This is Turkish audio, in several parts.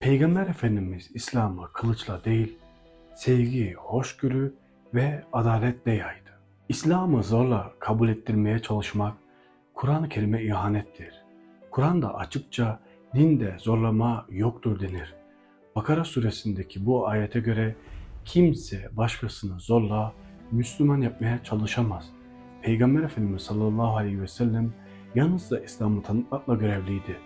Peygamber Efendimiz İslam'ı kılıçla değil, sevgi, hoşgörü ve adaletle yaydı. İslam'ı zorla kabul ettirmeye çalışmak, Kur'an-ı Kerim'e ihanettir. Kur'an'da açıkça dinde zorlama yoktur denir. Bakara suresindeki bu ayete göre kimse başkasını zorla Müslüman yapmaya çalışamaz. Peygamber Efendimiz sallallahu aleyhi ve sellem yalnızca İslam'ı tanıtmakla görevliydi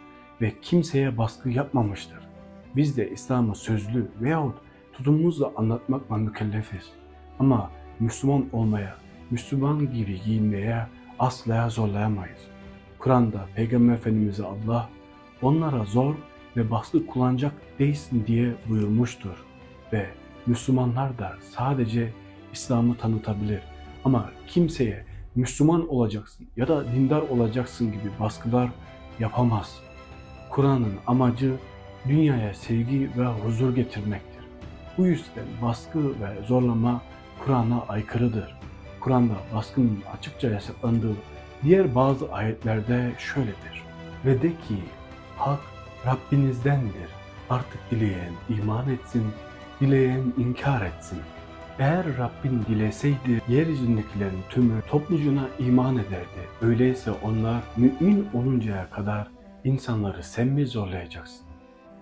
ve kimseye baskı yapmamıştır. Biz de İslam'ı sözlü veyahut tutumumuzla anlatmakla mükellefiz. Ama Müslüman olmaya, Müslüman gibi giyinmeye asla zorlayamayız. Kur'an'da Peygamber Efendimiz'e Allah onlara zor ve baskı kullanacak değilsin diye buyurmuştur. Ve Müslümanlar da sadece İslam'ı tanıtabilir. Ama kimseye Müslüman olacaksın ya da dindar olacaksın gibi baskılar yapamaz. Kur'an'ın amacı dünyaya sevgi ve huzur getirmektir. Bu yüzden baskı ve zorlama Kur'an'a aykırıdır. Kur'an'da baskının açıkça yasaklandığı diğer bazı ayetlerde şöyledir. Ve de ki hak Rabbinizdendir. Artık dileyen iman etsin, dileyen inkar etsin. Eğer Rabbin dileseydi yeryüzündekilerin tümü toplucuna iman ederdi. Öyleyse onlar mümin oluncaya kadar insanları sen mi zorlayacaksın?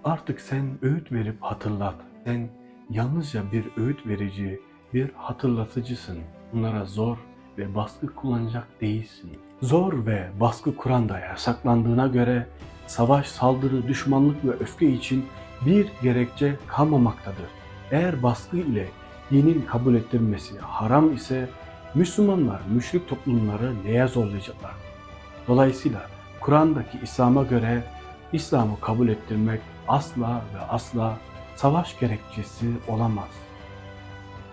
Artık sen öğüt verip hatırlat. Sen yalnızca bir öğüt verici, bir hatırlatıcısın. Bunlara zor ve baskı kullanacak değilsin. Zor ve baskı Kur'an'da yasaklandığına göre savaş, saldırı, düşmanlık ve öfke için bir gerekçe kalmamaktadır. Eğer baskı ile dinin kabul ettirilmesi haram ise Müslümanlar müşrik toplumları neye zorlayacaklar? Dolayısıyla Kur'an'daki İslam'a göre İslam'ı kabul ettirmek asla ve asla savaş gerekçesi olamaz.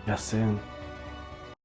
Ya sen